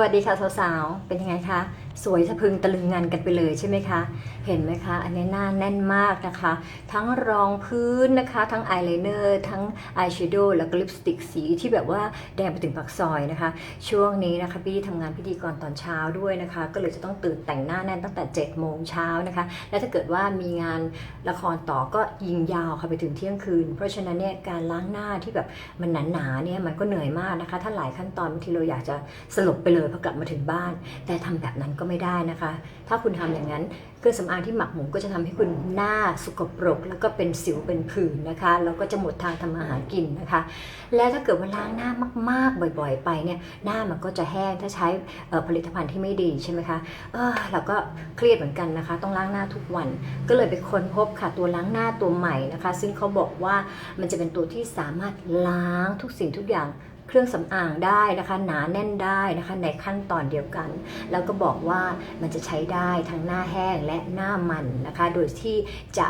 วัสดีค่ะสาวๆ เป็นยังไงคะ สวยสะพึงตะลึงงันกันไปเลยใช่ไหมคะ เห็นไหมคะ อันนี้หน้าแน่นมากนะคะ ทั้งรองพื้นนะคะ ทั้งอายไลเนอร์ทั้งอายแชโดว์แล้วก็ลิปสติกสีที่แบบว่าแดงไปถึงปากซอยนะคะ ช่วงนี้นะคะพี่ทำงานพิธีกรตอนเช้าด้วยนะคะ ก็เลยจะต้องตื่นแต่งหน้าแน่นตั้งแต่7จ็ดโมงเช้านะคะ และถ้าเกิดว่ามีงานละครต่อก็ยิงยาวค่ะไปถึงเที่ยงคืน เพราะฉะนั้นเนี่ยการล้างหน้าที่แบบมันหนาๆเนี่ยมันก็เหนื่อยมากนะคะ ถ้าหลายขั้นตอนบางทีเราอยากจะสลบไปเลยพอกลับมาถึงบ้าน แต่ทำแบบนั้นก็ไม่ได้นะคะ ถ้าคุณทำอย่างนั้นเครื่องสำอางที่หมักหมมก็จะทำให้คุณหน้าสกปรก แล้วก็เป็นสิวเป็นผื่นนะคะแล้วก็จะหมดทางทำมาหารกินนะคะ และถ้าเกิดว่าล้างหน้ามาก ๆ บ่อย ๆ ไปเนี่ยหน้ามันก็จะแห้งถ้าใช้ผลิตภัณฑ์ที่ไม่ดีใช่ไหมคะเออเราก็เครียดเหมือนกันนะคะ ต้องล้างหน้าทุกวัน ก็เลยไปค้นพบค่ะตัวล้างหน้าตัวใหม่นะคะ ซึ่งเขาบอกว่ามันจะเป็นตัวที่สามารถล้างทุกสิ่งทุกอย่าง เครื่องสำอางได้นะคะหนาแน่นได้นะคะในขั้นตอนเดียวกัน แล้วก็บอกว่ามันจะใช้ได้ทั้งหน้าแห้งและหน้ามันนะคะ โดยที่จะ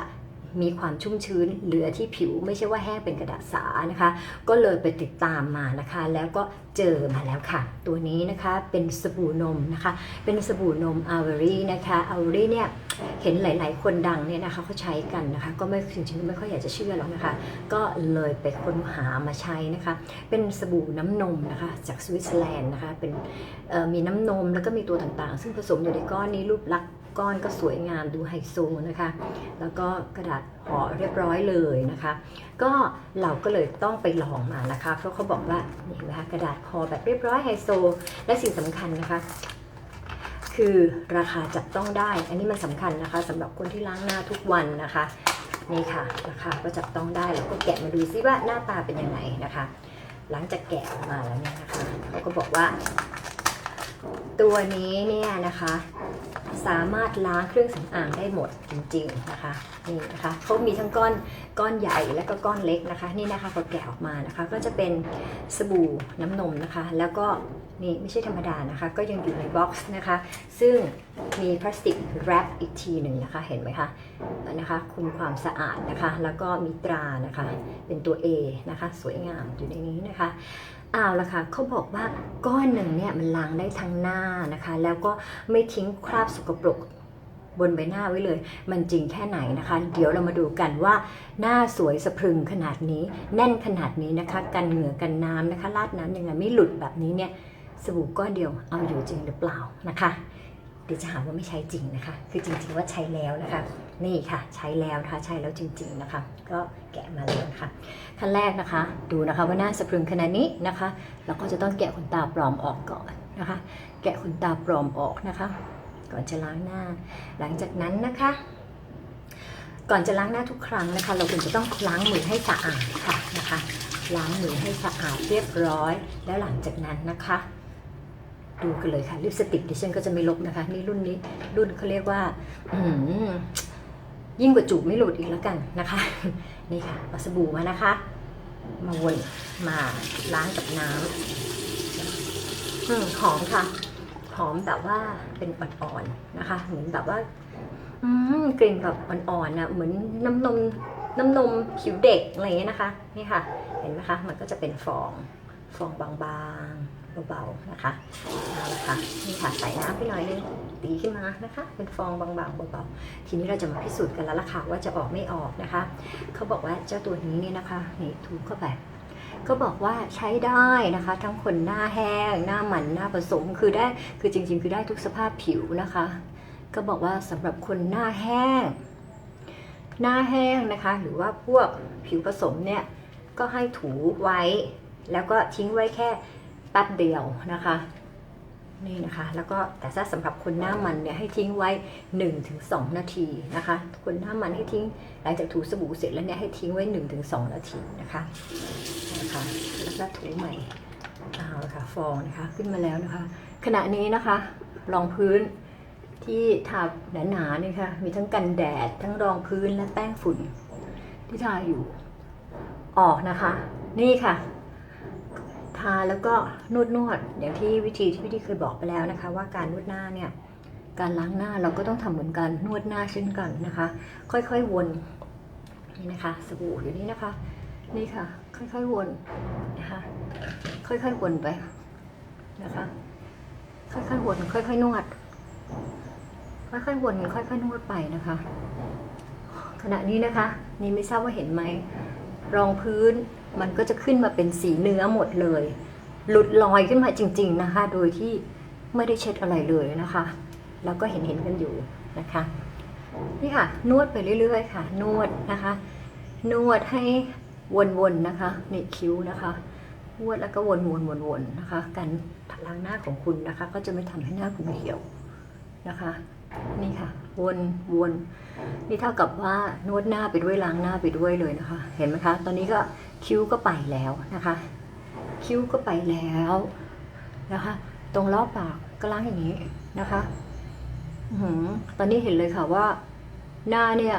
มีความชุ่มชื้นเหลือที่ผิวไม่ใช่ว่าแห้งเป็นกระดาษสานะคะ ก็เลยไปติดตามมานะคะ แล้วก็เจอมาแล้วค่ะ ตัวนี้นะคะเป็นสบู่นมนะคะ เป็นสบู่นมอ v วรี่นะคะอ v วรี่เนี่ยเห็นหลาย ๆ คนดังเนี่ยนะคะเขาใช้กันนะคะ ก็ไม่จริงๆไม่ค่อยอยากจะเชื่อหรอกนะคะ ก็เลยไปค้นหามาใช้นะคะ เป็นสบู่น้ำนมนะคะจากสวิตเซอร์แลนด์นะคะเป็นมีน้ำนมแล้วก็มีตัวต่างๆ ซึ่งผสมอยู่ในก้อนนี้รูปลักษณ์ ก้อนก็สวยงามดูไฮโซนะคะ แล้วก็กระดาษห่อเรียบร้อยเลยนะคะ ก็เราก็เลยต้องไปลองมานะคะ เพราะเขาบอกว่านี่เห็นไหมคะกระดาษห่อแบบเรียบร้อยไฮโซ และสิ่งสำคัญนะคะคือราคาจับต้องได้ อันนี้มันสำคัญนะคะสำหรับคนที่ล้างหน้าทุกวันนะคะ นี่ค่ะราคาก็จับต้องได้แล้วก็แกะมาดูซิว่าหน้าตาเป็นยังไงนะคะ หลังจากแกะออกมาแล้วเนี่ยนะคะเขาก็บอกว่า ตัวนี้เนี่ยนะคะ สามารถล้างเครื่องสำอางได้หมดจริงๆนะคะนี่นะคะเขามีทั้งก้อนก้อนใหญ่และก็ก้อนเล็กนะคะ นี่นะคะพอแกะออกมานะคะ ก็จะเป็นสบู่น้ำนมนะคะ แล้วก็นี่ไม่ใช่ธรรมดานะคะ ก็ยังอยู่ในบ็อกซ์นะคะ ซึ่งมีพลาสติกแรปอีกทีหนึ่งนะคะเห็นไหมคะนะคะคุมความสะอาดนะคะ แล้วก็มีตรานะคะ เป็นตัว A นะคะ สวยงามอยู่ในนี้นะคะ เอาละค่ะเขาบอกว่าก้อนหนึ่งเนี่ยมันล้างได้ทั้งหน้านะคะ แล้วก็ไม่ทิ้งคราบสกปรกบนใบหน้าไว้เลย มันจริงแค่ไหนนะคะ เดี๋ยวเรามาดูกันว่า หน้าสวยสะพรึงขนาดนี้ แน่นขนาดนี้นะคะ กันเหงื่อกันน้ำนะคะลาดน้ำยังไงไม่หลุดแบบนี้เนี่ยสบู่ก้อนเดียวเอาอยู่จริงหรือเปล่านะคะ เดี๋ยวจะหาว่าไม่ใช้จริงนะคะ คือจริงๆว่าใช้แล้วนะคะ นี่ค่ะ ใช้แล้วนะคะ ใช้แล้วจริง ๆนะคะ ก็แกะมาแล้วนะคะขั้นแรกนะคะ ดูนะคะว่าหน้าสะพรึงขนาดนี้นะคะเราก็จะต้องแกะขนตาปลอมออกก่อนนะคะ แกะขนตาปลอมออกนะคะ ก่อนจะล้างหน้า หลังจากนั้นนะคะ ก่อนจะล้างหน้าทุกครั้งนะคะ เราควรจะต้องล้างมือให้สะอาดค่ะนะคะ ล้างมือให้สะอาดเรียบร้อย แล้วหลังจากนั้นนะคะ ดูกันเลยค่ะลิปสติกดิฉันก็จะไม่ลบนะคะ นี่รุ่นนี้รุ่นเขาเรียกว่าอืยิ่งกว่าจูบไม่หลุดอีกแล้วกันนะคะ นี่ค่ะเอาสบู่มานะคะ มาวนมาล้างกับน้ำอืหอมค่ะ หอมแบบว่าเป็นอ่อนๆนะคะ เหมือนแบบว่าอืกลิ่นแบบอ่อนๆนะเหมือนน้ำนมน้ำนมผิวเด็กอะไรเงี้ยนะคะ นี่ค่ะ เห็นไหมคะ มันก็จะเป็นฟอง ฟองบางๆ เบาๆนะคะเอาละค่ะนี่ค่ะใส่น้ำไปหน่อยนึงตีขึ้นมานะคะเป็นฟองบางๆเบาๆทีนี้เราจะมาพิสูจน์กันแล้วล่ะค่ะว่าจะออกไม่ออกนะคะ เขาบอกว่าเจ้าตัวนี้เนี่ยนะคะนี่ถูเข้าไปก็บอกว่าใช้ได้นะคะ ทั้งคนหน้าแห้ง หน้ามันหน้าผสมคือได้คือจริง ๆ คือได้ทุกสภาพผิวนะคะ ก็บอกว่าสำหรับคนหน้าแห้ง หน้าแห้งนะคะ หรือว่าพวกผิวผสมเนี่ยก็ให้ถูไว้ แล้วก็ทิ้งไว้แค่ แป๊บเดียวนะคะ นี่นะคะ แล้วก็แต่ถ้าสำหรับคนหน้ามันเนี่ยให้ทิ้งไว้ 1-2 นาทีนะคะ คนหน้ามันให้ทิ้งหลังจากถูสบู่เสร็จแล้วเนี่ยให้ทิ้งไว้ 1-2 นาทีนะคะนะคะแล้วก็ถูใหม่เอาละค่ะฟองนะคะขึ้นมาแล้วนะคะ ขณะนี้นะคะรองพื้นที่ทาหนาๆนี่ค่ะมีทั้งกันแดดทั้งรองพื้นและแป้งฝุ่นที่ทาอยู่ออกนะคะ นี่ค่ะ แล้วก็นวดนวดอย่างที่วิธีที่พี่ที่เคยบอกไปแล้วนะคะ ว่าการนวดหน้าเนี่ยการล้างหน้าเราก็ต้องทำเหมือนกันนวดหน้าเช่นกันนะคะ ค่อยๆวนนี่นะคะ สบู่อยู่นี่นะคะ นี่ค่ะ ค่อยๆวนนะคะค่อยๆวนไปนะคะ ค่อยๆวน ค่อยๆนวด ค่อยๆวน ค่อยๆนวดไปนะคะ ขณะนี้นะคะ นี่ไม่ทราบว่าเห็นไหมรองพื้น มันก็จะขึ้นมาเป็นสีเนื้อหมดเลย หลุดลอยขึ้นมาจริง ๆนะคะ โดยที่ไม่ได้เช็ดอะไรเลยนะคะ แล้วก็เห็นเห็นๆกันอยู่นะคะ นี่ค่ะ นวดไปเรื่อยๆ ค่ะ นวดนะคะ นวดให้วนๆนะคะนี่คิ้วนะคะนวดแล้วก็วนๆๆๆนะคะ การล้างหน้าของคุณนะคะ ก็จะไม่ทำให้หน้าคุณเหี่ยวนะคะ นี่ค่ะ วนวนนี่เท่ากับว่านวดหน้าไปด้วยล้างหน้าไปด้วยเลยนะคะ เห็นไหมคะ ตอนนี้ก็คิ้วก็ไปแล้วนะคะ คิ้วก็ไปแล้วนะคะ ตรงรอบปากก็ล้างอย่างนี้นะคะหือตอนนี้เห็นเลยค่ะว่า หน้าเนี่ย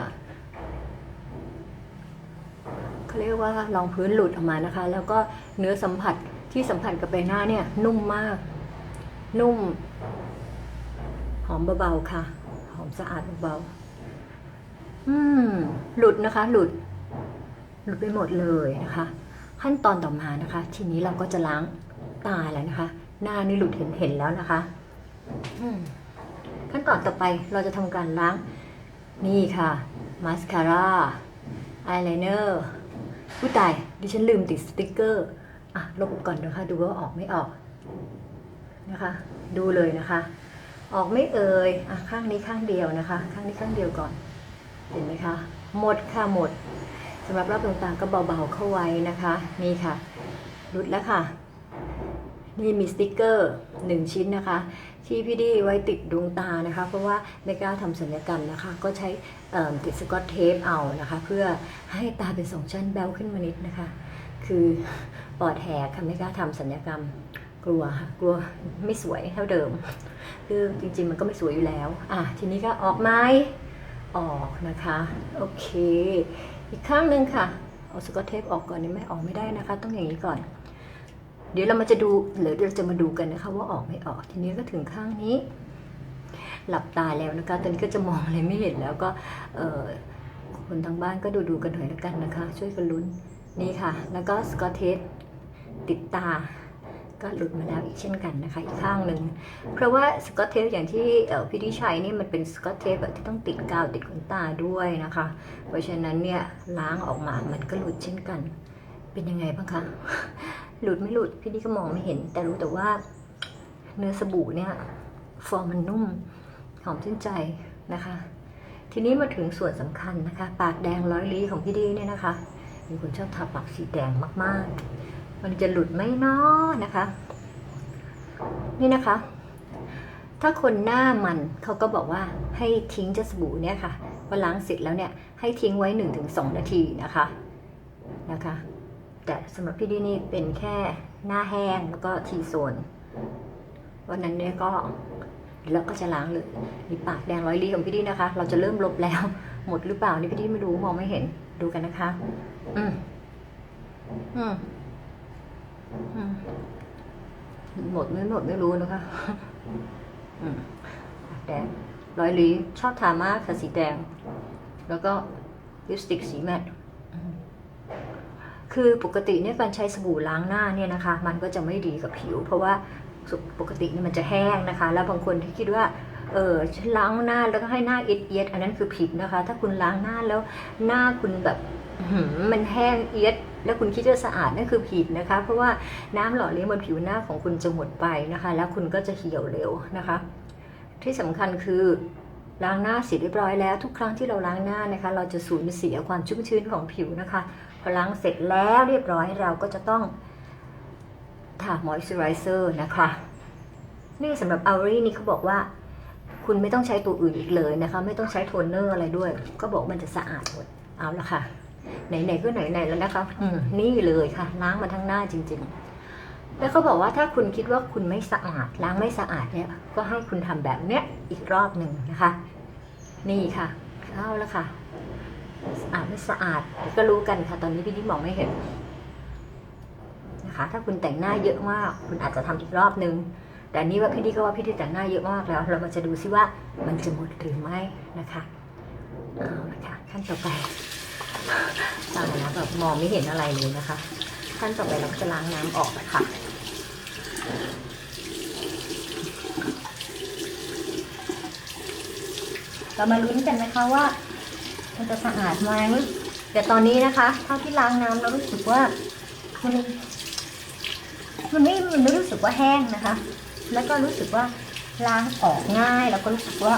เขาเรียกว่ารองพื้นหลุดออกมานะคะ แล้วก็เนื้อสัมผัสที่สัมผัสกับใบหน้าเนี่ย นุ่มมาก นุ่ม หอมเบาๆค่ะ มสะอาดเบาๆอืม หลุดนะคะ หลุด หลุดไปหมดเลยนะคะ ขั้นตอนต่อมานะคะ ทีนี้เราก็จะล้างตาแล้วนะคะ หน้านี่หลุดเห็นเห็นแล้วนะคะ อืมขั้นตอนต่อไปเราจะทำการล้าง นี่ค่ะมาสคาร่าอายไลเนอร์ผู้ตายดิฉันลืมติดสติกเกอร์ อะลบก่อนนะคะ ดูว่าออกไม่ออกนะคะ ดูเลยนะคะ ออกไม่เอ่ยอะข้างนี้ข้างเดียวนะคะ ข้างนี้ข้างเดียวก่อน เห็นไหมคะ หมดค่ะหมดสำหรับรอบดวงตาก็เบาๆเข้าไว้นะคะ นี่ค่ะรุดแล้วค่ะ นี่มีสติกเกอร์หนึ่งชิ้นนะคะ ที่พี่ดีไว้ติดดวงตานะคะ เพราะว่าไม่กล้าทำศัลยกรรมนะคะ ก็ใช้ติดสกอตเทปเอานะคะ เพื่อให้ตาเป็นสองชั้นแบวขึ้นมานิดนะคะ คือปอดแหกค่ะไม่กล้าทำศัลยกรรม กลัวค่ะกลัวไม่สวยเท่าเดิม คือจริงๆมันก็ไม่สวยอยู่แล้ว อะทีนี้ก็ออกไหมออกนะคะ โอเค อีกข้างหนึ่งค่ะ เอาสกอตเทปออกก่อนนี่ไม่ออกไม่ได้นะคะ ต้องอย่างนี้ก่อน เดี๋ยวเรามาจะดูหรือเราจะมาดูกันนะคะ ว่าออกไม่ออก ทีนี้ก็ถึงข้างนี้ หลับตาแล้วนะคะ ตอนนี้ก็จะมองอะไรไม่เห็นแล้วก็เออคนทางบ้านก็ดูดูๆกันหน่อยแล้วกันนะคะ ช่วยกันลุ้นนี่ค่ะ แล้วก็สกอตเทปติดตา ก็หลุดมาแล้วอีกเช่นกันนะคะอีกข้างหนึ่งเพราะว่าสกอตเทปอย่างที่พี่ดิชัยนี่มันเป็นสกอตเทปแบบที่ต้องติดกาวติดขนตาด้วยนะคะ เพราะฉะนั้นเนี่ยล้างออกมามันก็หลุดเช่นกัน เป็นยังไงบ้างคะหลุดไม่หลุดพี่ดิก็มองไม่เห็น แต่รู้แต่ว่าเนื้อสบู่เนี่ยฟองมันนุ่มหอมชื่นใจนะคะ ทีนี้มาถึงส่วนสำคัญนะคะ ปากแดงร้อยลี้ของพี่ดีเนี่ยนะคะมีคนชอบทาปากสีแดงมากๆ มันจะหลุดไหมเนาะนะคะ นี่นะคะ ถ้าคนหน้ามันเขาก็บอกว่าให้ทิ้งเจ้าสบู่เนี่ยค่ะพอล้างเสร็จแล้วเนี่ยให้ทิ้งไว้ 1-2 นาทีนะคะนะคะ แต่สำหรับพี่ดีนี่เป็นแค่หน้าแห้งแล้วก็ทีโซนวันนั้นเนี่ยก็แล้วก็จะล้างเลยมีปากแดงร้อยลีของพี่ดีนะคะ เราจะเริ่มลบแล้ว หมดหรือเปล่านี่พี่ดีไม่รู้มองไม่เห็นดูกันนะคะ อืมอืม หมดไม่หมดไม่รู้นะคะอืมแดงร้อยลีชอบทามากค่ะสีแดง แล้วก็ลิปสติกสีแมตต์อืมคือปกติเนี่ยการใช้สบู่ล้างหน้าเนี่ยนะคะ มันก็จะไม่ดีกับผิว เพราะว่าปกติเนี่ยมันจะแห้งนะคะ แล้วบางคนที่คิดว่าเออฉันล้างหน้าแล้วก็ให้หน้าเอียดเอียดๆอันนั้นคือผิดนะคะ ถ้าคุณล้างหน้าแล้วหน้าคุณแบบอื้อหือ มันแห้งเอียดแล้วคุณคิดว่าสะอาดนั่นคือผิดนะคะ เพราะว่าน้ำหล่อเลี้ยงบนผิวหน้าของคุณจะหมดไปนะคะ แล้วคุณก็จะเหี่ยวเร็วนะคะ ที่สำคัญคือล้างหน้าเสร็จเรียบร้อยแล้วทุกครั้งที่เราล้างหน้านะคะ เราจะสูญเสียความชุ่มชื้นของผิวนะคะ พอล้างเสร็จแล้วเรียบร้อยเราก็จะต้องทามอยส์เจอไรเซอร์นะคะ นี่สำหรับอ u รี่นี่เขาบอกว่า คุณไม่ต้องใช้ตัวอื่นอีกเลยนะคะ ไม่ต้องใช้โทนเนอร์อะไรด้วย ก็บอกมันจะสะอาดหมดเอาละค่ะ ไหนๆก็ไหนๆแล้วนะคะอืมนี่เลยค่ะ ล้างมาทั้งหน้าจริง ๆแล้วเขาบอกว่าถ้าคุณคิดว่าคุณไม่สะอาดล้างไม่สะอาดเนี่ย ก็ให้คุณทำแบบเนี้ยอีกรอบหนึ่งนะคะ นี่ค่ะเอาละค่ะสะอาดไม่สะอาดเดี๋ยวก็รู้กันค่ะ ตอนนี้พี่ดิมองไม่เห็นนะคะ ถ้าคุณแต่งหน้าเยอะมากคุณอาจจะทำอีกรอบนึง แต่อันนี้ว่าพี่ดิก็ว่าพี่ดิแต่งหน้าเยอะมากแล้ว เรามาจะดูซิว่ามันจะหมดหรือไม่นะคะเอาละค่ะขั้นต่อไป ตายแล้วแบบมองไม่เห็นอะไรเลยนะคะ ขั้นต่อไปเราจะล้างน้ำออกค่ะเรามาลุ้นกันนะคะว่า มันจะสะอาดไหมแต่ตอนนี้นะคะเท่าที่ล้างน้ำเรารู้สึกว่ามันมันไม่มันไม่รู้สึกว่าแห้งนะคะ แล้วก็รู้สึกว่าล้างออกง่ายแล้วก็รู้สึกว่า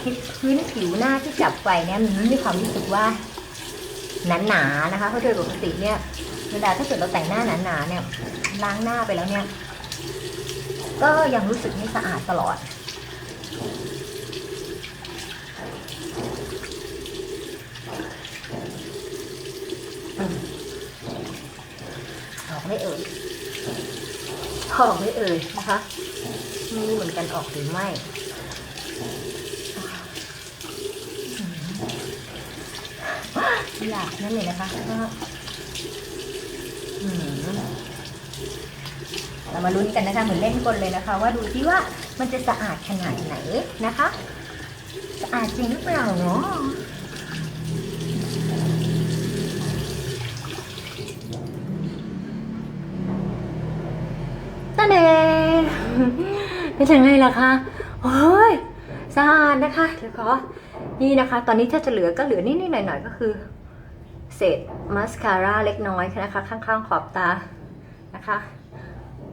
ที่พื้นผิวหน้าที่จับไปเนี่ยมันมีความรู้สึกว่าหนาๆนะคะเพราะโดยปกติเนี่ยเวลาถ้าเกิดเราแต่งหน้าหนาๆเนี่ยล้างหน้าไปแล้วเนี่ย ก็ยังรู้สึกไม่สะอาดตลอด ออกไม่เอ่ยออกไม่เอ่ยนะคะไม่รู้เหมือนกันออกหรือไม่ อยากนั่นเลยนะคะก็อืมเรามาลุ้นกันนะคะ เหมือนเล่นกลเลยนะคะ ว่าดูที่ว่ามันจะสะอาดขนาดไหนนะคะ สะอาดจริงหรือเปล่าเนาะนั่นเองเป็นยังไงล่ะคะโอ้ยสะอาดนะคะเดี๋ยวขอนี่นะคะ ตอนนี้ถ้าจะเหลือก็เหลือนิดๆหน่อยๆก็คือ เศษมาสคาร่าเล็กน้อยนะคะ ข้างๆขอบตานะคะ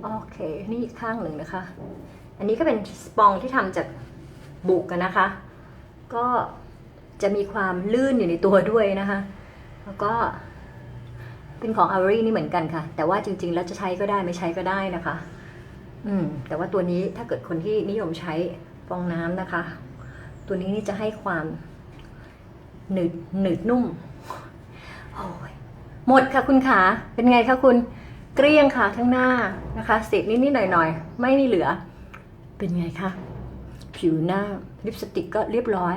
โอเค นี่อีกข้างหนึ่งนะคะ อันนี้ก็เป็นสปองที่ทำจากบุกกันนะคะ ก็จะมีความลื่นอยู่ในตัวด้วยนะคะ แล้วก็เป็นของ a อ r i นี่เหมือนกันค่ะ แต่ว่าจริง ๆ แล้วจะใช้ก็ได้ไม่ใช้ก็ได้นะคะ อืม แต่ว่าตัวนี้ถ้าเกิดคนที่นิยมใช้ฟองน้ำนะคะ ตัวนี้นี่จะให้ความหนืดหนืดนุ่ม หมดค่ะคุณขาเป็นไงคะคุณเกลี้ยงค่ะทั้งหน้านะคะเศษนิดๆหน่อยๆ ไม่มีเหลือ เป็นไงคะผิวหน้าลิปสติกก็เรียบร้อย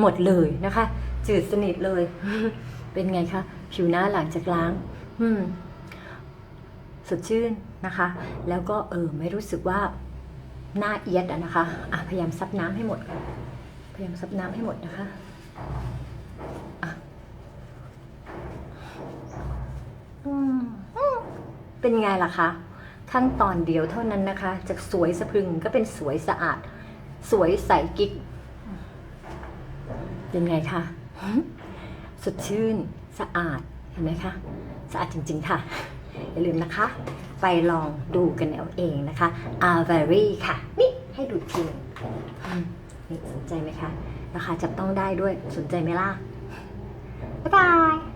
หมดเลยนะคะ จืดสนิทเลย เป็นไงคะผิวหน้าหลังจากล้างสดชื่นนะคะ แล้วก็เออไม่รู้สึกว่าหน้าเอียดอะนะคะะพยายามซับน้ำให้หมด พยายามซับน้ำให้หมดนะคะอืมอืม เป็นไงล่ะคะ ขั้นตอนเดียวเท่านั้นนะคะ จากสวยสะพรึงก็เป็นสวยสะอาด สวยใสกิ๊กเป็นไงคะสดชื่นสะอาดเห็นไหมคะ สะอาดจริง ๆ ค่ะ อย่าลืมนะคะ ไปลองดูกันเอาเองนะคะ a v a r y ค่ะ นี่ให้ดูทีหนึงอืมนี่สนใจไหมคะ ราคาจับต้องได้ด้วยสนใจไหมล่ะ บ๊ายบาย